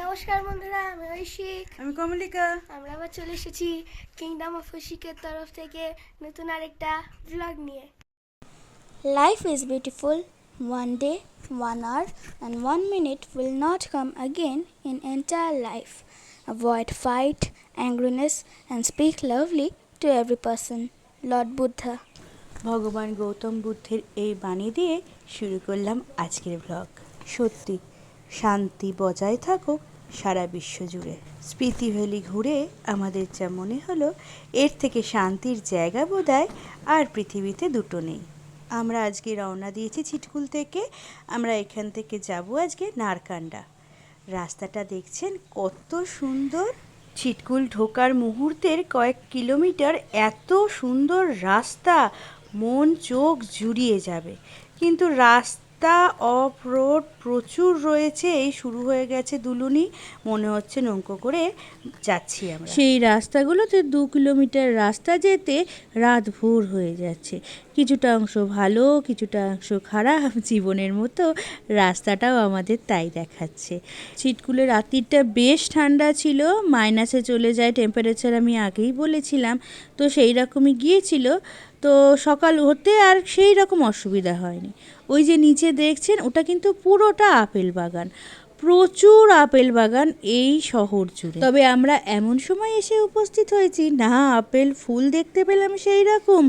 নমস্কার বন্ধুরা আমি ঐশিক। আমি কমলিকা। আমরা আবার চলে এসেছি কিংডম অফ ঐশিকের তরফ থেকে নতুন আরেকটা ব্লগ নিয়ে। Life is beautiful one day one hour and one minute will not come again in entire life avoid fight angriness and speak lovely to every person lord Buddha ভগবান গৌতম বুদ্ধের এই বাণী দিয়ে শুরু করলাম আজকের ব্লগ সত্যি, শান্তি বজায় থাকুক সারা বিশ্ব জুড়ে স্পিতি ভ্যালি ঘুরে আমাদের যা মনে হলো, এর থেকে শান্তির জায়গা বোধহয় আর পৃথিবীতে দুটো নেই। আমরা আজকে রওনা দিয়েছি ছিটকুল থেকে, আমরা এখান থেকে যাব আজকে নারকান্ডা। রাস্তাটা দেখছেন কত সুন্দর। ছিটকুল ঢোকার মুহূর্তের কয়েক কিলোমিটার এত সুন্দর রাস্তা, মন চোখ জুড়িয়ে যাবে। কিন্তু রাস্তা অফ রোড প্রচুর রয়েছে, এই শুরু হয়ে গেছে দুলুনি। মনে হচ্ছে নৌকো করে যাচ্ছি আমরা। সেই রাস্তাগুলোতে দু কিলোমিটার রাস্তা যেতে রাত ভোর হয়ে যাচ্ছে। কিছুটা অংশ ভালো, কিছুটা অংশ খারাপ, জীবনের মতো রাস্তাটাও আমাদের তাই দেখাচ্ছে। ছিটকুলের রাত্রিটা বেশ ঠান্ডা ছিল, মাইনাসে চলে যায় টেম্পারেচার আমি আগেই বলেছিলাম। তো সেই রকমই গিয়েছিল তো সকাল হতে আর সেই রকম অসুবিধা হয়নি। ওই যে নিচে দেখছেন, ওটা কিন্তু পুরোটা আপেল বাগান। প্রচুর আপেল বাগান এই শহর জুড়ে। তবে আমরা এমন সময় এসে উপস্থিত হয়েছি, না, আপেল ফুল দেখতে পেলাম সেই রকম।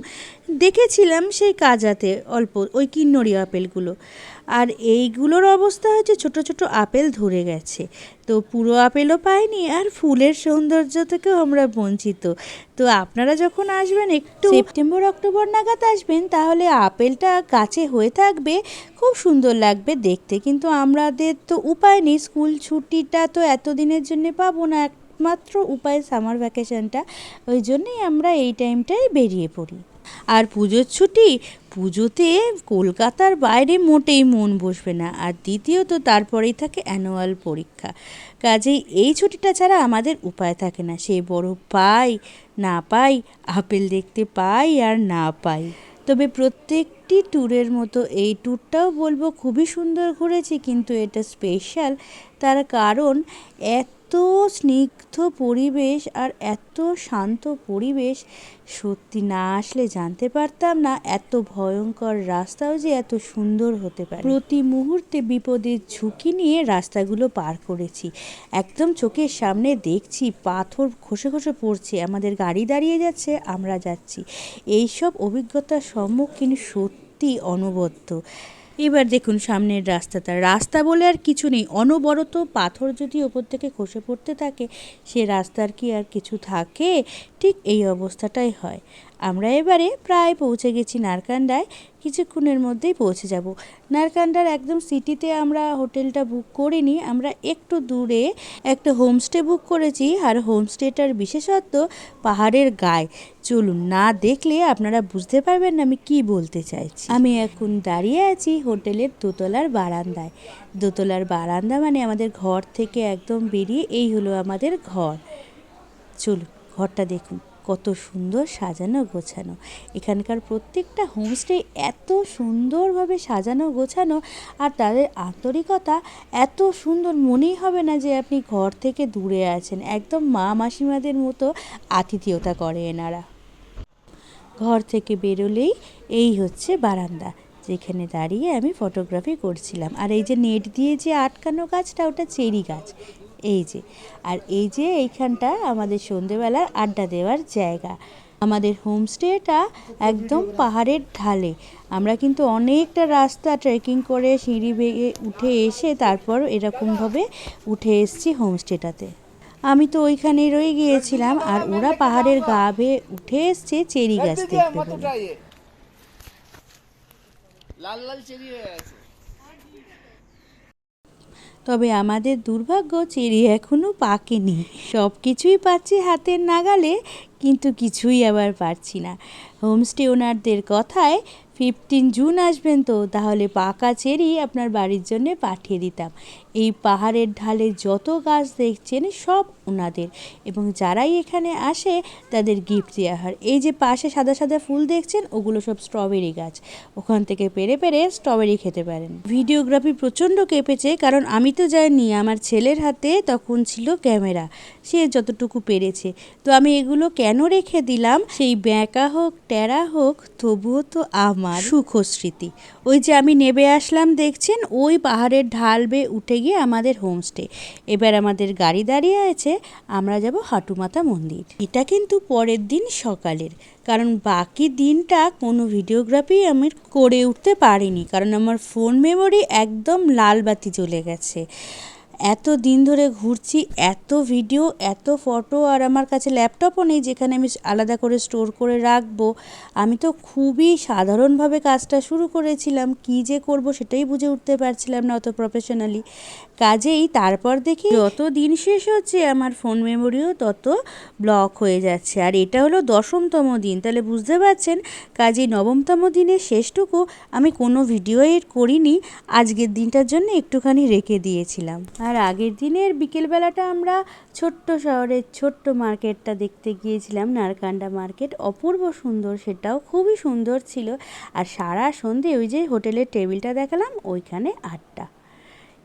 দেখেছিলাম সেই কাজাতে অল্প ওই কিন্নরি আপেলগুলো। আর এইগুলোর অবস্থা হচ্ছে ছোট ছোট আপেল ধরে গেছে। তো পুরো আপেলও পাইনি আর ফুলের সৌন্দর্য থেকেও আমরা বঞ্চিত। তো আপনারা যখন আসবেন একটু সেপ্টেম্বর, অক্টোবর নাগাদ আসবেন, তাহলে আপেলটা গাছে হয়ে থাকবে, খুব সুন্দর লাগবে দেখতে। কিন্তু আমাদের তো উপায় নেই, স্কুল ছুটিটা তো এতদিনের জন্য পাবো না, একমাত্র উপায় সামার ভ্যাকেশনটা ওই জন্যই আমরা এই টাইমটাই বেরিয়ে পড়ি। আর পুজোর ছুটি? পুজোতে কলকাতার বাইরে মোটেই মন বসবে না। আর দ্বিতীয়ত, তারপরেই থাকে অ্যানুয়াল পরীক্ষা। কাজেই এই ছুটিটা ছাড়া আমাদের উপায় থাকে না। সে বড় পাই, না পাই, আপেল দেখতে পাই আর না পাই। তবে প্রত্যেকটি ট্যুরের মতো এই ট্যুরটাও বলব খুবই সুন্দর ঘুরেছি, কিন্তু এটা স্পেশাল তার কারণ, এত স্নিগ্ধ পরিবেশ আর এত শান্ত পরিবেশ, সত্যি না আসলে জানতে পারতাম না এত ভয়ঙ্কর রাস্তাও যে এত সুন্দর হতে পারে। প্রতি মুহূর্তে বিপদের ঝুঁকি নিয়ে রাস্তাগুলো পার করেছি। একদম চোখের সামনে দেখছি পাথর খসে খসে পড়ছে, আমাদের গাড়ি দাঁড়িয়ে যাচ্ছে, আমরা যাচ্ছি। এইসব অভিজ্ঞতার সম্মুখীন সত্যি অনবদ্য। এবার দেখুন সামনের রাস্তাটা রাস্তা বলে আর কিছু নেই। অনবরত পাথর যদি ওপর থেকে খসে পড়তে থাকে, সে রাস্তার কি আর কিছু থাকে? ঠিক এই অবস্থাটাই হয়। আমরা এবারে প্রায় পৌঁছে গেছি নারকান্ডায় কিছুক্ষণের মধ্যেই পৌঁছে যাব। নারকান্ডার একদম সিটিতে আমরা হোটেলটা বুক করিনি। আমরা একটু দূরে একটা হোমস্টে বুক করেছি। আর হোমস্টেটার বিশেষত্ব পাহাড়ের গায়ে। চলুন না দেখলে আপনারা বুঝতে পারবেন না আমি কি বলতে চাইছি। আমি এখন দাঁড়িয়ে আছি হোটেলের দোতলার বারান্দায়। দোতলার বারান্দা মানে আমাদের ঘর থেকে একদম বেরিয়ে এই হলো আমাদের ঘর। চলুন, ঘরটা দেখুন। কত সুন্দর সাজানো গোছানো। এখানকার প্রত্যেকটা হোমস্টে এত সুন্দরভাবে সাজানো গোছানো আর তাদের আন্তরিকতা এত সুন্দর মনেই হবে না যে আপনি ঘর থেকে দূরে আছেন। একদম মা মাসিমাদের মতো আতিথেয়তা করে এনারা। ঘর থেকে বেরোলেই এই হচ্ছে বারান্দা, যেখানে দাঁড়িয়ে আমি ফটোগ্রাফি করছিলাম। আর এই যে নেট দিয়ে যে আটকানো গাছটা, ওটা চেরি গাছ। এই যে আর এই যে এইখানটা আমাদের সন্ধেবেলার আড্ডা দেওয়ার জায়গা। আমাদের হোমস্টেটা একদম পাহাড়ের ঢালে। আমরা কিন্তু অনেকটা রাস্তা ট্রেকিং করে সিঁড়ি বেয়ে উঠে এসে তারপর এরকমভাবে উঠে এসেছি হোমস্টেটাতে। আমি তো ওইখানে রয়ে গিয়েছিলাম আর ওরা পাহাড়ের গা বেয়ে উঠে এসছে চেরি গাছ দেখতে লাল লাল চেরি হয়ে আছে তবে আমাদের দুর্ভাগ্য চেরি এখনও পাকেনি। সব কিছুই পাচ্ছি হাতের নাগালে, কিন্তু কিছুই আবার পারছি না। হোমস্টে ওনারদের কথায়, ফিফটিন জুন আসবেন তো, তাহলে পাকা চেরি আপনার বাড়ির জন্যে পাঠিয়ে দিতাম। এই পাহাড়ের ঢালে যত গাছ দেখছেন, সব ওনাদের এবং যারাই এখানে আসে, তাদের গিফট দেওয়া হয়। এই যে পাশে সাদা সাদা ফুল দেখছেন, ওগুলো সব স্ট্রবেরি গাছ। ওখান থেকে পেরে পেরে স্ট্রবেরি খেতে পারেন। ভিডিওগ্রাফি প্রচণ্ড কেঁপেছে, কারণ আমি তো যাইনি, আমার ছেলের হাতে তখন ছিল ক্যামেরা। সে যতটুকু পেরেছে। তো আমি এগুলো কেন রেখে দিলাম? সেই ব্যাঁকা হোক ট্যারা হোক, তবুও তো আমার সুখ স্মৃতি ওই যে আমি নেবে আসলাম, দেখছেন? ওই পাহাড়ের ঢাল বেয়ে উঠে গিয়ে আমাদের হোমস্টে। এবার আমাদের গাড়ি দাঁড়িয়ে আছে, আমরা যাব হাটুমাতা মন্দির। এটা কিন্তু পরের দিন সকালের, কারণ বাকি দিনটা কোনো ভিডিওগ্রাফি আমি করে উঠতে পারিনি, কারণ আমার ফোন মেমোরি একদম লাল বাতি চলে গেছে। এত দিন ধরে ঘুরছি, এত ভিডিও এত ফটো আর আমার কাছে ল্যাপটপও নেই যেখানে আমি আলাদা করে স্টোর করে রাখব। আমি তো খুবই সাধারণভাবে কাজটা শুরু করেছিলাম, কী যে করব সেটাই বুঝে উঠতে পারছিলাম না অত প্রফেশনালি কাজেই তারপর দেখি যত দিন শেষ হচ্ছে আমার ফোন মেমোরিও তত ব্লক হয়ে যাচ্ছে। আর এটা হলো দশমতম দিন। তাহলে বুঝতে পারছেন কাজেই নবমতম দিনের শেষটুকু আমি কোনো ভিডিও এর করিনি। আজকের দিনটার জন্য একটুখানি রেখে দিয়েছিলাম। আর আগের দিনের বিকেলবেলাটা আমরা ছোট্ট শহরের ছোট্ট মার্কেটটা দেখতে গিয়েছিলাম, নারকান্ডা মার্কেট। অপূর্ব সুন্দর, সেটাও খুবই সুন্দর ছিল। আর সারা সন্ধে ওই যে হোটেলের টেবিলটা দেখালাম, ওইখানে আড্ডা।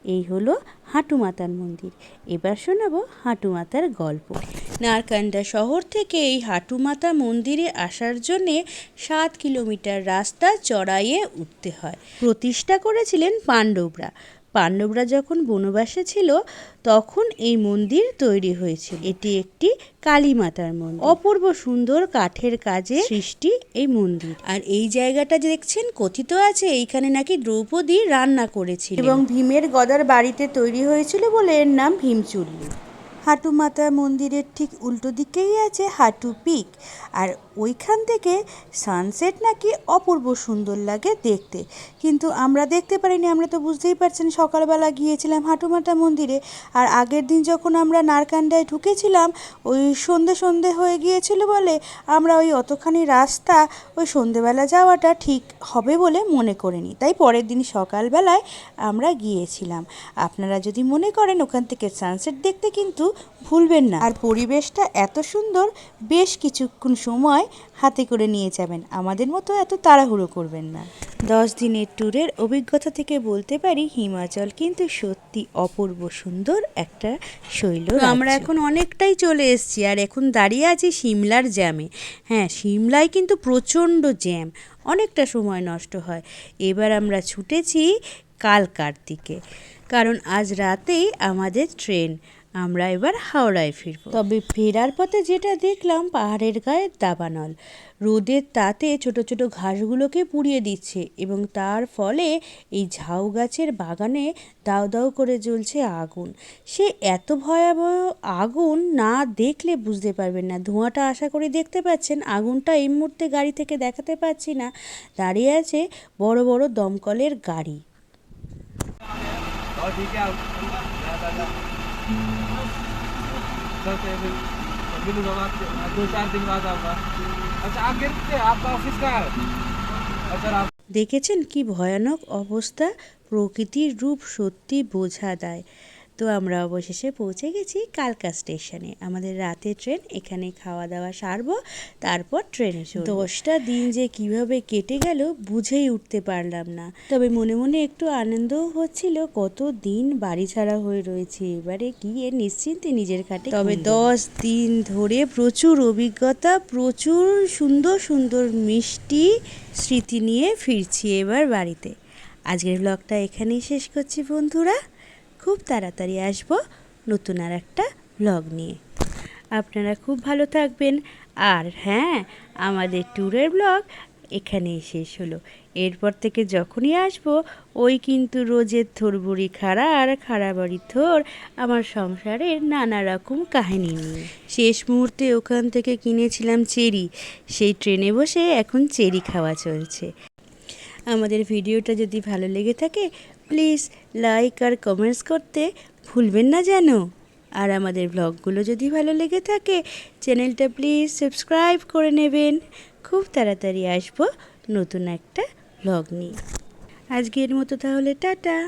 এই হলো হাঁটুমাতার মন্দির। এবার শোনাবো হাঁটুমাতার গল্প। নারকান্ডা শহর থেকে এই হাঁটুমাতা মন্দিরে আসার জন্যে সাত কিলোমিটার রাস্তা চড়াইয়ে উঠতে হয়। প্রতিষ্ঠা করেছিলেন পাণ্ডবরা। পাণ্ডবরা যখন বনবাসে ছিল, তখন এই মন্দির তৈরি হয়েছে। এটি একটি কালী মাতার মন্দির। অপূর্ব সুন্দর কাঠের কাজে সৃষ্টি এই মন্দির। আর এই জায়গাটা যে দেখছেন, কথিত আছে, এইখানে নাকি দ্রৌপদী রান্না করেছিল এবং ভীমের গদার বাড়িতে তৈরি হয়েছিল বলে এর নাম ভীমচুল্লি। হাঁটু মাতা মন্দিরের ঠিক উল্টো দিকেই আছে হাঁটু পিক। আর ওইখান থেকে সানসেট নাকি অপূর্ব সুন্দর লাগে দেখতে। কিন্তু আমরা দেখতে পারিনি, আমরা তো বুঝতেই পারছেন সকালবেলা গিয়েছিলাম হাঁটুমাতা মন্দিরে। আর আগের দিন যখন আমরা নারকান্ডায় ঢুকেছিলাম, ওই সন্ধে সন্ধে হয়ে গিয়েছিল বলে আমরা ওই অতখানি রাস্তা, ওই সন্ধেবেলা যাওয়াটা ঠিক হবে বলে মনে করিনি। তাই পরের দিন সকালবেলায় আমরা গিয়েছিলাম। আপনারা যদি মনে করেন ওখান থেকে সানসেট দেখতে কিন্তু ভুলবেন না। আর পরিবেশটা এত সুন্দর বেশ কিছুক্ষণ সময় হাতে করে নিয়ে যাবেন। আমাদের মতো এত তাড়াহুড়ো করবেন না। দশ দিনের ট্যুরের অভিজ্ঞতা থেকে বলতে পারি হিমাচল কিন্তু সত্যি অপূর্ব সুন্দর একটা শৈল আমরা এখন অনেকটাই চলে এসেছি আর এখন দাঁড়িয়ে আছি সিমলার জ্যামে। হ্যাঁ সিমলায় কিন্তু প্রচণ্ড জ্যাম অনেকটা সময় নষ্ট হয়। এবার আমরা ছুটেছি কালকার দিকে কারণ আজ রাতেই আমাদের ট্রেন আমরা এবার হাওড়ায় ফিরব। তবে ফেরার পথে যেটা দেখলাম পাহাড়ের গায়ে দাবানল। রোদের তাতে ছোট ছোট ঘাসগুলোকে পুড়িয়ে দিচ্ছে এবং তার ফলে এই ঝাউ গাছের বাগানে দাউ দাউ করে জ্বলছে আগুন। সে এত ভয়াবহ আগুন না দেখলে বুঝতে পারবেন না। ধোঁয়াটা আশা করি দেখতে পাচ্ছেন আগুনটা এই মুহূর্তে গাড়ি থেকে দেখাতে পাচ্ছি না। দাঁড়িয়ে আছে বড় বড় দমকলের গাড়ি। चलते हैं फिर मिलूंगा बात दो चार दिन बाद आऊँगा अच्छा आप गिरते आपका ऑफिस का है अच्छा आप দেখেছেন কি ভয়ানক অবস্থা প্রকৃতির রূপ সত্যি বোঝা দেয় তো আমরা অবশেষে পৌঁছে গেছি কালকা স্টেশনে। আমাদের রাতে ট্রেন এখানে খাওয়া দাওয়া সারবো তারপর ট্রেনে দশটা দিন যে কীভাবে কেটে গেল বুঝেই উঠতে পারলাম না। তবে মনে মনে একটু আনন্দও হচ্ছিল কত দিন বাড়ি ছাড়া হয়ে রয়েছে। এবারে গিয়ে নিশ্চিন্তে নিজের খাটে তবে দশ দিন ধরে প্রচুর অভিজ্ঞতা প্রচুর সুন্দর সুন্দর মিষ্টি স্মৃতি নিয়ে ফিরছি এবার বাড়িতে। আজকের ব্লগটা এখানেই শেষ করছি বন্ধুরা। খুব তাড়াতাড়ি আসব নতুন আর একটা ব্লগ নিয়ে। আপনারা খুব ভালো থাকবেন। আর হ্যাঁ আমাদের ট্যুরের ব্লগ এখানেই শেষ হলো। এরপর থেকে যখনই আসব ওই কিন্তু রোজের থোরবুড়ি খাড়া আর খাড়া বাড়ি থোর আমার সংসারের নানা রকম কাহিনী নিয়ে। শেষ মুহূর্তে ওখান থেকে কিনেছিলাম চেরি। সেই ট্রেনে বসে এখন চেরি খাওয়া চলছে। আমাদের ভিডিওটা যদি ভালো লেগে থাকে প্লিজ লাইক আর কমেন্টস করতে ভুলবেন না যেন। আর আমাদের ব্লগগুলো যদি ভালো লেগে থাকে, চ্যানেলটা প্লিজ সাবস্ক্রাইব করে নেবেন। খুব তাড়াতাড়ি আসব নতুন একটা ব্লগ নিয়ে। আজকের মতো তাহলে টাটা।